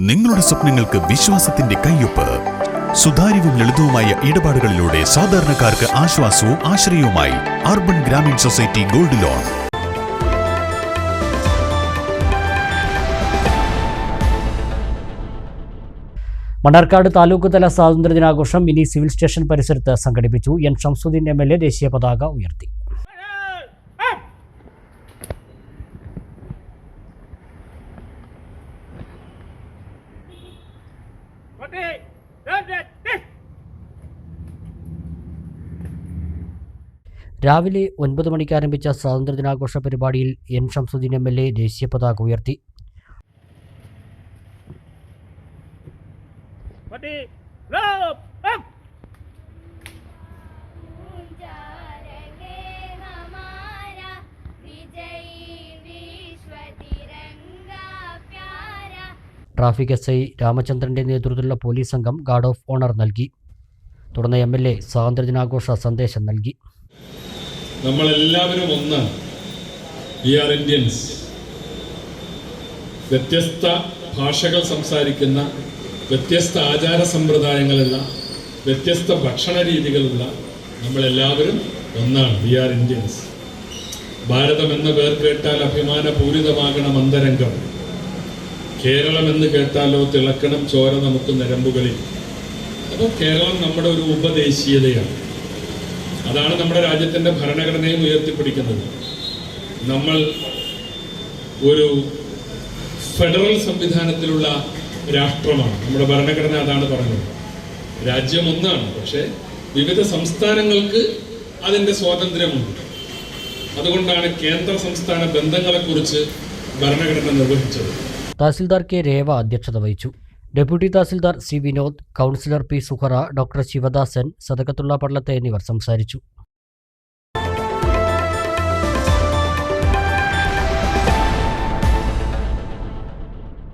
നിങ്ങളുടെ സ്വപ്നങ്ങൾക്ക് വിശ്വാസത്തിന്റെ കയ്യൊപ്പ്. സുതാര്യവും ലളിതവുമായ ഇടപാടുകളിലൂടെ സാധാരണക്കാർക്ക് ആശ്വാസവും ആശ്രയവുമായി urban Grameen society gold loan. Mannarkkad taluk തല സ്വാതന്ത്ര്യദിനാഘോഷം മിനി സിവിൽ സ്റ്റേഷൻ പരിസരത്ത് സംഘടിപ്പിച്ചു. N. Shamsuddeen M. L. A. ദേശീയ പതാക ഉയർത്തി. രാവിലെ ഒൻപത് മണിക്ക് ആരംഭിച്ച സ്വാതന്ത്ര്യദിനാഘോഷ പരിപാടിയിൽ N Shamsuddeen M L A ദേശീയ പതാക ഉയർത്തി. ऊंचा ട്രാഫിക് എസ് ഐ രാമചന്ദ്രന്റെ നേതൃത്വത്തിലുള്ള പോലീസ് സംഘം ഗാർഡ് ഓഫ് ഓണർ നൽകി. തുടർന്ന് എം എൽ എ സ്വാതന്ത്ര്യദിനാഘോഷ സന്ദേശം നൽകി. നമ്മളെല്ലാവരും ഒന്നാണ് വി ആർ ഇന്ത്യൻസ്. വ്യത്യസ്ത ഭാഷകൾ സംസാരിക്കുന്ന വ്യത്യസ്ത ആചാര സമ്പ്രദായങ്ങളുള്ള വ്യത്യസ്ത ഭക്ഷണ രീതികളുള്ള നമ്മളെല്ലാവരും ഒന്നാണ് വി ആർ ഇന്ത്യൻസ്. ഭാരതം എന്ന പേർ കേട്ടാൽ അഭിമാനപൂരിതമാകണം അന്തരംഗം. കേരളം എന്ന് കേട്ടാലോ തിളക്കണം ചോര നമുക്ക് നരമ്പുകളിൽ അപ്പോൾ കേരളം നമ്മുടെ ഒരു ഉപദേശീയതയാണ്. അതാണ് നമ്മുടെ രാജ്യത്തിന്റെ ഭരണഘടനയും ഉയർത്തിപ്പിടിക്കുന്നത്. നമ്മൾ ഒരു ഫെഡറൽ സംവിധാനത്തിലുള്ള രാഷ്ട്രമാണ്. നമ്മുടെ ഭരണഘടന അതാണ് പറഞ്ഞത്. രാജ്യം ഒന്നാണ് പക്ഷേ വിവിധ സംസ്ഥാനങ്ങൾക്ക് അതിന്റെ സ്വാതന്ത്ര്യമുണ്ട്. അതുകൊണ്ടാണ് കേന്ദ്ര സംസ്ഥാന ബന്ധങ്ങളെക്കുറിച്ച് ഭരണഘടന നിർവഹിച്ചത്. തഹസിൽദാർ കെ രേവ അധ്യക്ഷത വഹിച്ചു. Deputy tahsildar C Vinod councillor P Suhara doctor Sivadasan Sadakathulla പള്ളത്തെ എന്നിവർ സംസാരിച്ചു.